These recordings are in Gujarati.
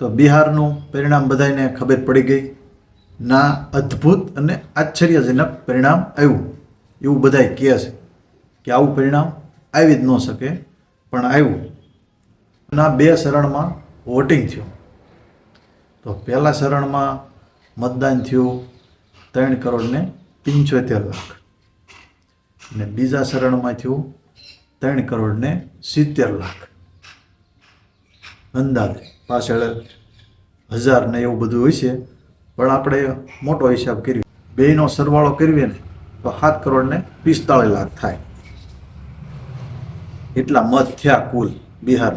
તો બિહારનું પરિણામ બધાને ખબર પડી ગઈ. ના અદ્ભુત અને આશ્ચર્યજનક પરિણામ આવ્યું. એવું બધાય કહે છે કે આવું પરિણામ આવી જ ન શકે, પણ આવ્યું. ના, બે શરણમાં વોટિંગ થયું. તો પહેલા શરણમાં મતદાન થયું ત્રણ કરોડને પંચોતેર લાખ. અને બીજા શરણમાં થયું ત્રણ કરોડને સિત્તેર લાખ. અંદાજે. પાછળ હજાર ને એવું બધું હોય છે. પણ આપણે મોટો હિસાબ કર્યો. બેયનો સરવાળો કરીએ ને તો સાત કરોડ ને પિસ્તાળીસ લાખ થાય. એટલા મત થયા કુલ બિહાર.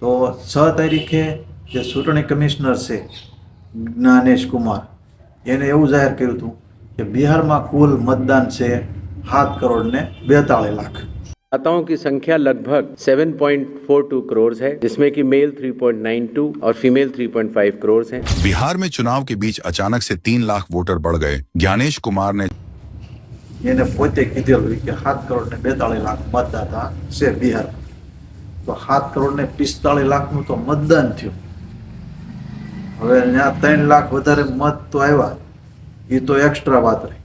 તો છ તારીખે જે ચૂંટણી કમિશનર છે, જ્ઞાનેશ કુમાર, એને એવું જાહેર કર્યું હતું કે બિહારમાં કુલ મતદાન છે સાત કરોડ ને બેતાળીસ લાખ. मतदाताओं की संख्या लगभग 7.42 करोड़ है जिसमें कि मेल 3.92 और फीमेल 3.5 करोड़ हैं बिहार में चुनाव के बीच अचानक से तीन लाख वोटर बढ़ गए ज्ञानेश कुमार ने એને પોતે કીધેલું કે સાત કરોડ ને બેતાળીસ લાખ મતદાતા છે બિહારમાં તો સાત કરોડ ને પિસ્તાળીસ લાખનું તો મતદાન થયું હવે ત્યાં ત્રણ લાખ વધારે મત તો આવ્યા એ તો એક્સ્ટ્રા વાત રહી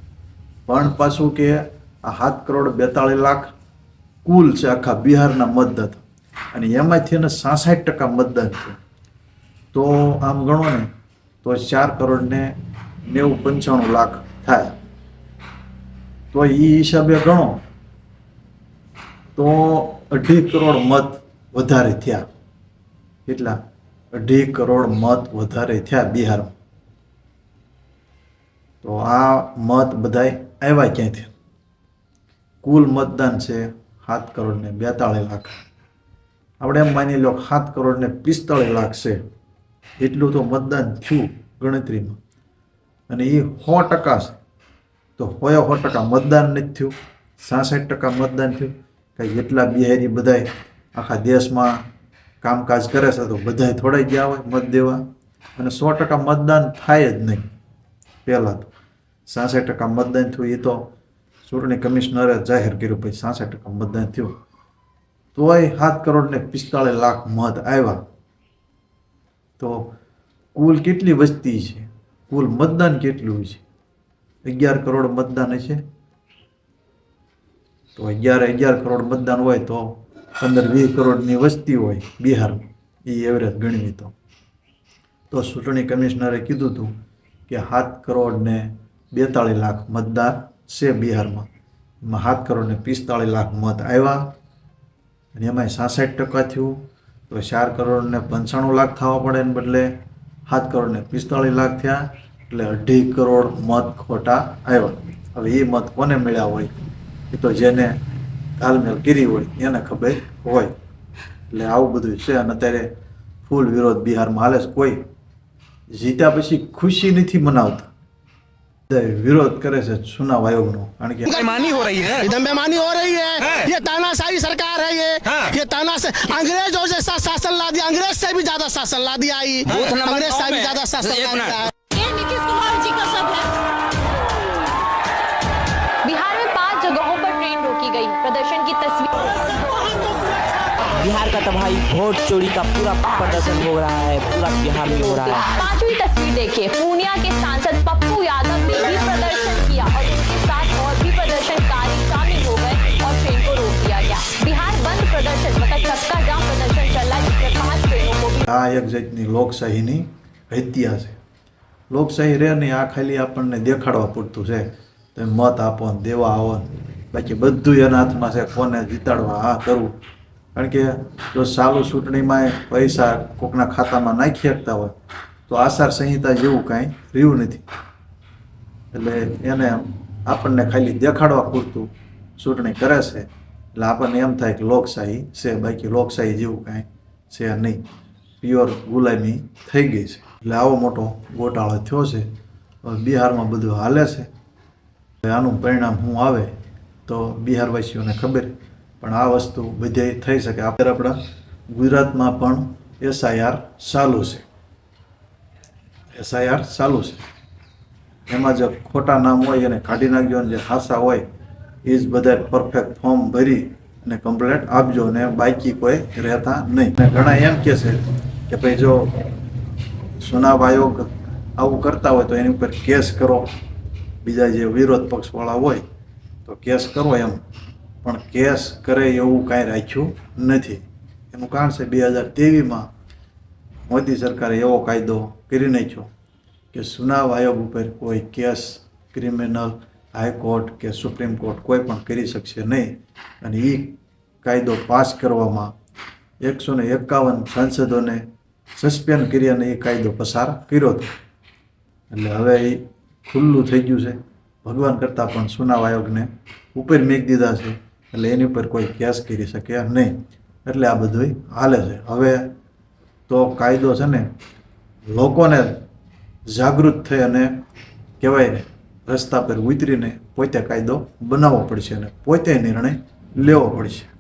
પણ પાછું કે આ સાત કરોડ બેતાળીસ લાખ કુલ છે આખા બિહારના મતદાતા. અને એમાંથી એને સાસઠ ટકા મતદાન છે. તો આમ ગણો ને, તો ચાર કરોડ ને નેવું પંચાણું લાખ થાય. તો એ હિસાબે ગણો, તો અઢી કરોડ મત વધારે થયા. કેટલા? અઢી કરોડ મત વધારે થયા બિહારમાં. તો આ મત બધાય આવ્યા ક્યાંથી? કુલ મતદાન છે સાત કરોડ ને બેતાળીસ લાખ. આપણે એમ માની લો સાત કરોડ ને પિસ્તાળીસ લાખ છે. એટલું તો મતદાન થયું ગણતરીમાં. અને એ સો ટકા છે. તો હોય સો ટકા મતદાન નથી થયું. સાસઠ ટકા મતદાન થયું. કાંઈ એટલા બિહારી બધાય આખા દેશમાં કામકાજ કરે છે તો બધાય થોડા ગયા હોય મત દેવા. અને સો ટકા મતદાન થાય જ નહીં. પહેલાં તો સાસઠ ટકા મતદાન થયું. એ તો ચૂંટણી કમિશનરે જાહેર કર્યું, પછી સાસઠ ટકા મતદાન થયું. તોય સાત કરોડ ને પિસ્તાળીસ લાખ મત આવ્યા તો કુલ કેટલી વસ્તી છે? કુલ મતદાન કેટલું છે? અગિયાર કરોડ મતદાન છે. તો અગિયાર અગિયાર કરોડ મતદાન હોય તો પંદર, વીસ કરોડની વસ્તી હોય બિહારમાં. એ એવરેજ ગણવી તો. તો ચૂંટણી કમિશનરે કીધું હતું કે સાત કરોડ ને બેતાળીસ લાખ મતદાર છે બિહારમાં. એમાં સાત કરોડ ને પિસ્તાળીસ લાખ મત આવ્યા અને એમાંય સાસઠ ટકા થયું. તો ચાર કરોડ ને પંચાણું લાખ થવા પડે ને બદલે સાત કરોડ ને પિસ્તાળીસ લાખ થયા એટલે અઢી કરોડ મત ખોટા આવ્યા હવે એ મત કોને મળ્યા હોય? એ તો જેને તાલમેલ કરી હોય એને ખબર હોય. એટલે આવું બધું છે અને અત્યારે ફૂલ વિરોધ બિહારમાં હાલે કોઈ જીત્યા પછી ખુશી નથી મનાવતા. विरोध करे से चुनाव आयोग नो बेमानी हो रही है। एकदम बेमानी हो रही है, है। ये तानाशाही सरकार है ये। हाँ। ये ताना से अंग्रेज़ों जैसा शासन ला दिया। अंग्रेज़ से भी ज़्यादा शासन ला दिया ही तो अंग्रेज़ से भी ज़्यादा शासन ला दिया बिहार में पाँच जगहों पर ट्रेन रोकी गई। प्रदर्शन की तस्वीर बिहार का तो भाई वोट चोरी का पूरा प्रदर्शन हो रहा है पूरा बिहार में हो रहा है पांचवी तस्वीर देखिए पूर्णिया के सांसद पप्पू यादव ने भी प्रदर्शन किया और उनके साथ और भी प्रदर्शनकारी शामिल हो गए और ट्रेन को रोक दिया गया बिहार बंद प्रदर्शन मतलब चक्का जाम प्रदर्शन चला जिसमें पांच ट्रेनों को भी આ એક જાતની લોકશાહીની હત્યા છે લોકશાહી રહે નહીં આ ખાલી આપણને દેખાડવા પૂરતું છે તમે મત આપો ને દેવા આવો ને બાકી બધું એના હાથમાં છે કોને જીતાડવા આ કરવું કારણ કે જો સાલું ચૂંટણીમાં પૈસા કોકના ખાતામાં નાખી શકતા હોય, તો આચાર સંહિતા જેવું કાંઈ રહ્યું નથી. એટલે એને આપણને ખાલી દેખાડવા પૂરતું ચૂંટણી કરે છે. એટલે આપણને એમ થાય કે લોકશાહી છે, બાકી લોકશાહી જેવું કાંઈ છે નહીં. પ્યોર ગુલામી થઈ ગઈ છે. એટલે આવો મોટો ગોટાળો થયો છે. બિહારમાં બધું હાલે છે. આનું પરિણામ શું આવે તો બિહારવાસીઓને ખબર પણ આ વસ્તુ બધે થઈ શકે. આપણે આપણા ગુજરાતમાં પણ એસઆઈઆર ચાલુ છે. એસઆઈઆર ચાલુ છે. એમાં જે ખોટા નામ હોય એને કાઢી નાખજો અને જે હાસા હોય, એ જ બધા પરફેક્ટ ફોર્મ ભરી અને કમ્પ્લેટ આપજો ને બાકી કોઈ રહેતા નહીં. અને ઘણા એમ કહે છે કે કે ભાઈ જો સુનાવ આયોગ આવું કરતા હોય તો એની ઉપર કેસ કરો. બીજા જે વિરોધ પક્ષવાળા હોય તો કેસ કરો એમ. પણ કેસ કરે એવું કાંઈ રાખ્યું નથી. એનું કારણ છે બે હજાર તેવીસમાં મોદી સરકારે એવો કાયદો કરી નાખ્યો કે સુનાવ આયોગ ઉપર કોઈ કેસ ક્રિમિનલ હાઈકોર્ટ કે સુપ્રીમ કોર્ટ કોઈ પણ કરી શકશે નહીં. અને એ કાયદો પાસ કરવામાં એકસો ને એકાવન સાંસદોને સસ્પેન્ડ કરી અને એ કાયદો પસાર કર્યો હતો. એટલે હવે એ ખુલ્લું થઈ ગયું છે. ભગવાન કરતાં પણ સુનાવ આયોગને ઉપર મેક દીધા છે. એટલે એની પર કોઈ કેસ કરી શકે નહીં. એટલે આ બધું હાલે છે. હવે તો કાયદો છે ને, લોકોને જાગૃત થઈ અને કહેવાય ને, રસ્તા પર ઉતરીને પોતે કાયદો બનાવવો પડશે અને પોતે નિર્ણય લેવો પડશે.